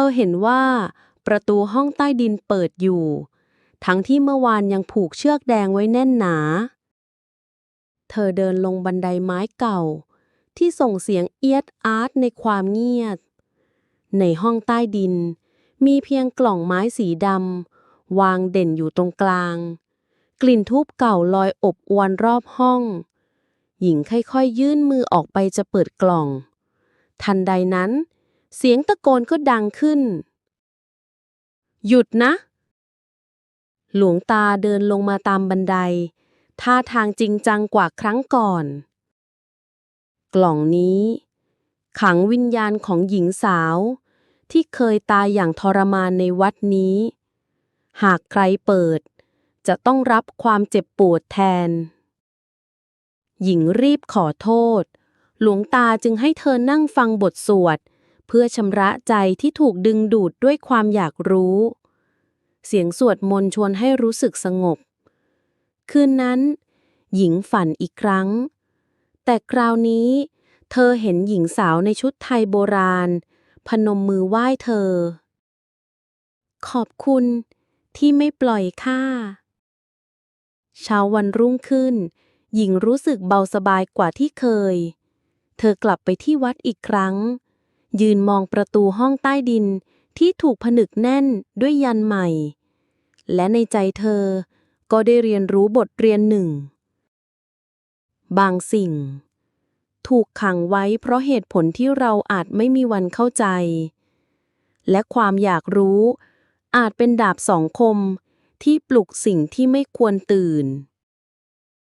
อเห็นว่า ประตูห้องใต้ดินเปิดอยู่ ทั้งที่เมื่อวานยังผูกเชือกแดงไว้แน่นหนา เธอเดินลงบันไดไม้เก่า ที่ส่งเสียงเอียดอาร์ตในความเงียบ ในห้องใต้ดิน มีเพียงกล่องไม้สีดำวางเด่นอยู่ตรงกลาง กลิ่นทูบเก่าลอยอบอวนรอบห้อง หญิงค่อยๆ ยื่นมือออกไปจะเปิดกล่อง ทันใดนั้น เสียงตะโกนก็ดังขึ้น หยุดนะ หลวงตาเดินลงมาตามบันได ท่าทางจริงจังกว่าครั้งก่อน กล่องนี้ ขังวิญญาณของหญิงสาว ที่เคยตายอย่างทรมานในวัดนี้ หากใครเปิด จะต้องรับความเจ็บปวดแทน หญิงรีบขอโทษ หลวงตาจึงให้เธอนั่งฟังบทสวด พื่อชำระใจที่ถูกดึงดูดด้วยความอยากรู้ เสียงสวดมนต์ชวนให้รู้สึกสงบ คืนนั้น หญิงฝันอีกครั้ง แต่คราวนี้ เธอเห็นหญิงสาวในชุดไทยโบราณ พนมมือไหว้เธอ ขอบคุณที่ไม่ปล่อยข้าเช้าวันรุ่งขึ้น หญิงรู้สึกเบาสบายกว่าที่เคย เธอกลับไปที่วัดอีกครั้ง ยืนมองประตูห้องใต้ดินที่ถูกผนึกแน่นด้วยยันใหม่ และในใจเธอก็ได้เรียนรู้บทเรียนหนึ่ง บางสิ่ง ถูกขังไว้เพราะเหตุผลที่เราอาจไม่มีวันเข้าใจ และความอยากรู้อาจเป็นดาบสองคมที่ปลุกสิ่งที่ไม่ควรตื่น